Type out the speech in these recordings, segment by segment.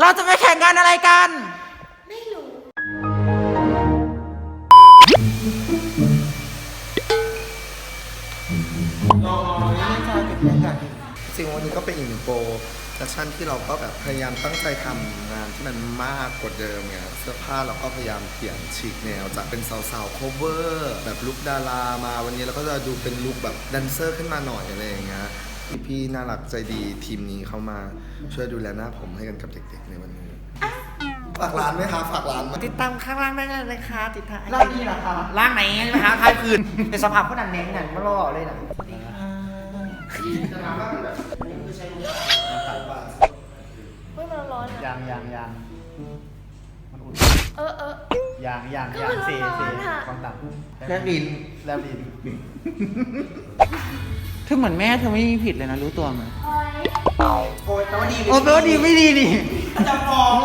เราจะไปแข่งกันอะไรกัน ไม่รู้อ๋อนี่ไม่ใช่ติดแม่กันจริงวันนี้ก็เป็นอีกหนึ่งโปรดักชั่นที่เราก็แบบพยายามตั้งใจทำงานที่มันมากกว่าเดิมไงเสื้อผ้าเราก็พยายามเปลี่ยนฉีกแนวจากเป็นสาวๆ cover แบบลุคดารามาวันนี้เราก็จะดูเป็นลุคแบบแดนเซอร์ขึ้นมาหน่อยอะไรอย่างเงี้ย พี่ๆน่ารักใจดีทีมนี้เข้ามาช่วยดูแลหน้าผมให้กันกับเด็กๆในวันนี้ ฝากร้านไหมคะฝากร้านไหมติดตามข้างล่างได้เลยค่ะติดตามร้านนี้เหรอคะล่างไหนใช่ไหมคะท้ายคืนเป็นสภาพคนนั้นแน่งนั่นมาล่อเลยนะเฮ้ยมันร้อนอะยางยางยางมันอุ่นเออเออยางยางก็ยางมันเซร้เซอนอะความต่ำแลบลิ้นแลบลิ้น เธอเหมือนแม่เธอไม่มีผิดเลยนะรู้ตัวไหมโอ้ยแต่ว่าดีโอ้แปลว่าดีไม่ดีนี่จะฟ้อง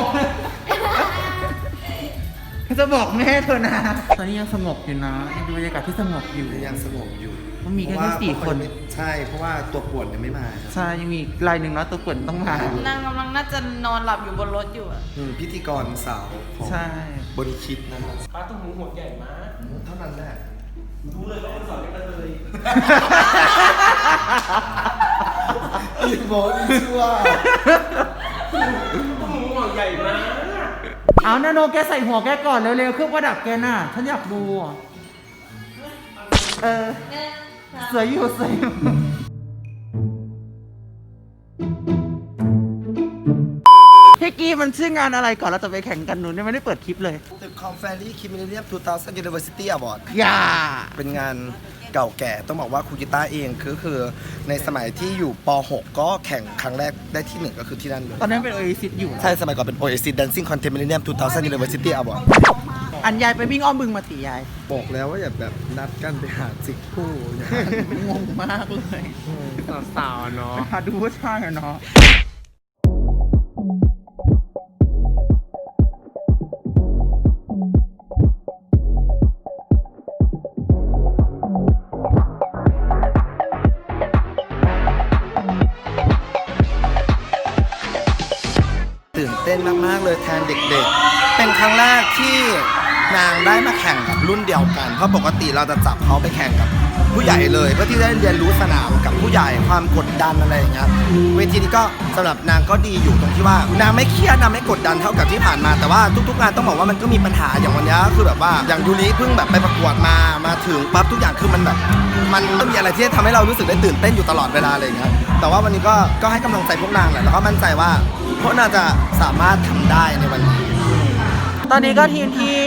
จะบอกแม่เธอนะ ตอนนี้ยังสงบอยู่นะยังเป็นบรรยากาศที่สงบอยู่ ยังสงบอยู่มันมีแค่เพราะว่าสี่คน ใช่ เพราะว่าตัวป่วนยังไม่มาครับใช่ยังมีอีกรายหนึ่งเนาะตัวกวนต้องมา นางกำลังน่าจะนอนหลับอยู่บนรถอยู่อะอืมพิธีกรสาวของใช่ บริคิดนะครับป้าตุ้มหูหัวใหญ่มากเท่านั้นแหละรู้เลยว่าคนสอนเป็นกระเทย อีโมนชั่วตุ้มหูหัวใหญ่มากเอานาโนแกใส่หัวแกก่อนเร็วๆเครื่องประดับแกน่ะฉันอยากดูอะเออสวยอยู่สวยอยู่พี่กี้มันชื่องานอะไรก่อนเราจะไปแข่งกันหนูเนี่ยไม่ได้เปิดคลิปเลย ตึกคอมแฟรี่คิมมิเลียม2000 University Award อย่าเป็นงาน เก่าแก่ ต้องบอกว่าครูกิต้าเองคือคือในสมัยที่อยู่ป .6 ก็แข่งครั้งแรกได้ที่หนึ่งก็คือที่นั่นเลยตอนนั้นเป็นโอเอซิสอยู่ ใช่สมัยก่อนเป็น Oasis Dancing Contest Millennium 2000 University Award อันยายไปวิ่งอ้อมบึงมาตียาย บอกแล้วว่าอย่าแบบนัดกันไปหาจิกคู่อย่างงงมากเลย สาวๆเนาะ หาดูผู้ชายอะเนาะากเลยแทนเด็กๆ เป็นครั้งแรกที่นางได้มาแข่งกับรุ่นเดียวกัน เพราะปกติเราจะจับเขาไปแข่งกับผู้ใหญ่เลยเพื่อที่ได้เรียนรู้สนามกับผู้ใหญ่ความกดดันอะไรอย่างเงี้ยเวทีนี้ก็สำหรับนางก็ดีอยู่ตรงที่ว่านางไม่เครียดนางไม่กดดันเท่ากับที่ผ่านมาแต่ว่าทุกๆงานต้องบอกว่ามันก็มีปัญหาอย่างวันนี้คือแบบว่าอย่างยูริเพิ่งแบบไปประกวดมามาถึงปั๊บทุกอย่างคือมันแบบ มันต้องมีอะไรที่ทำให้เรารู้สึกได้ตื่นเต้นอยู่ตลอดเวลาเลยครับแต่ว่าวันนี้ก็ก็ให้กำลังใจพวกนางแหละแล้วก็มั่นใจว่า พวกนางจะสามารถทำได้ในวันนี้ ตอนนี้ก็ทีมที่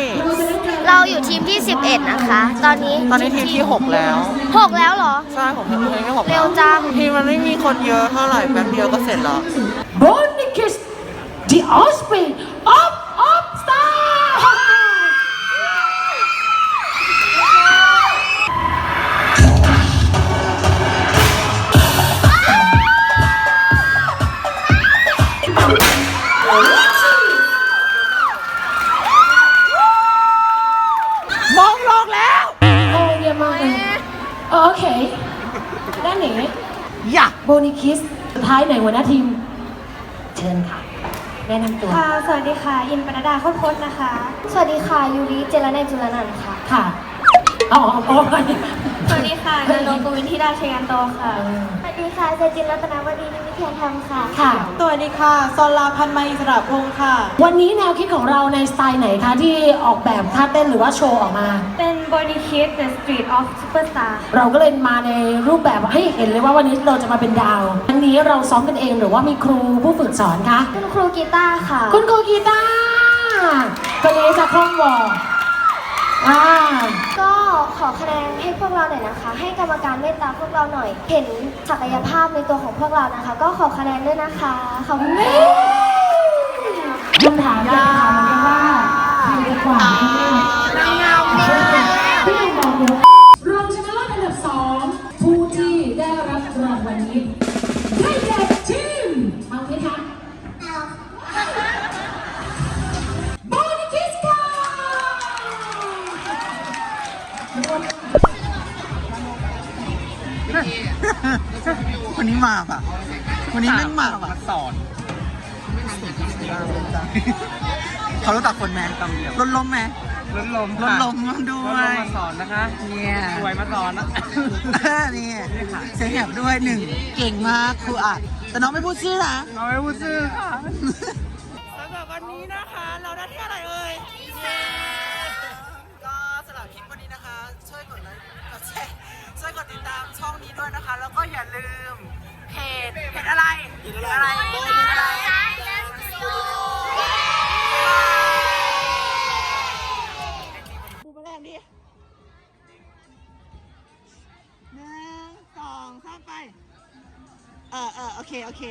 เราอยู่ทีมที่ 11 นะคะ ตอนนี้ตอนนี้ทีมที่หกแล้ว6แล้วเหรอ ใช่ผมทีมที่หกเร็วจัง ทีมมันไม่มีคนเยอะเท่าไหร่แป๊บเดียวก็เสร็จแล้ว Bonicus, the offspring เออโอเค ด้านไหนอย่าโบนิคิสสุดท้ายไหนหัวหน้าทีม เชิญค่ะ แนะนำตัว ค่ะ สวัสดีค่ะ อินปนัดดาโคตรพจน์นะคะ สวัสดีค่ะ ยูริ เจรนัยจุลนันท์ค่ะ ค่ะอ๋ออ๋อสวัสดีค่ะนันโนกวินทิดาชยันโตค่ะ สวัสดีค่ะเจจินรัตนวดีนิ มิเทียนธรรมค่ะ ค่ะ สวัสดีค่ะซอลาพันธ์มาอิสระพงศ์ค่ะ วันนี้แนวคิดของเราในสไตล์ไหนคะ ที่ออกแบบท่าเต้นหรือว่าโชว์ออกมา เป็น Body Kid The Street of Superstar เราก็เลยมาในรูปแบบให้เห็นเลยว่าวันนี้เราจะมาเป็นดาววันนี้เราซ้อมกันเองหรือว่ามีครูผู้ฝึกสอนคะ คุณครูกีตาร์ค่ะ คุณครูกีตาร์คนนี้จะคล่องวอ อ่าก็ขอคะแนนให้พวกเราหน่อยนะคะ ให้กรรมการเมตตาพวกเราหน่อย เห็นศักยภาพในตัวของพวกเรานะคะ ก็ขอคะแนนด้วยนะคะขอบคุณค่ะคำถามอยากถามเหมือนกันว่าใครจะกว่าพี่นางงามพี่นางบอกหนูรองชนะเลิศอันดับสองผู้ที่ได้รับรางวัลนี้ วันนี้มาป่ะวันนี้แม่งมาป่ะสอนเเขารู้จักคนไหมรถล้มไหมรถลมรถล้มด้วยมาสอนนะคะเนี่ยสวยมาสอนนะนี่เสียงแหบด้วยหนึ่งเก่งมากครูอัดแต่น้องไม่พูดชื่อนะน้อยผู้ซื้อค่ะสำหรับวันนี้นะคะ เราได้ที่อะไรเอ่ย ช่วยกดไลค์กดแชร์ช่วยกดติดตามช่องนี้ด้วยนะคะ แล้วก็อย่าลืมเพจเพจอะไรเพจอะไรเพจอะไรปูมแรกดิหนึ่งสองสามไป เออเออโอเค โอเค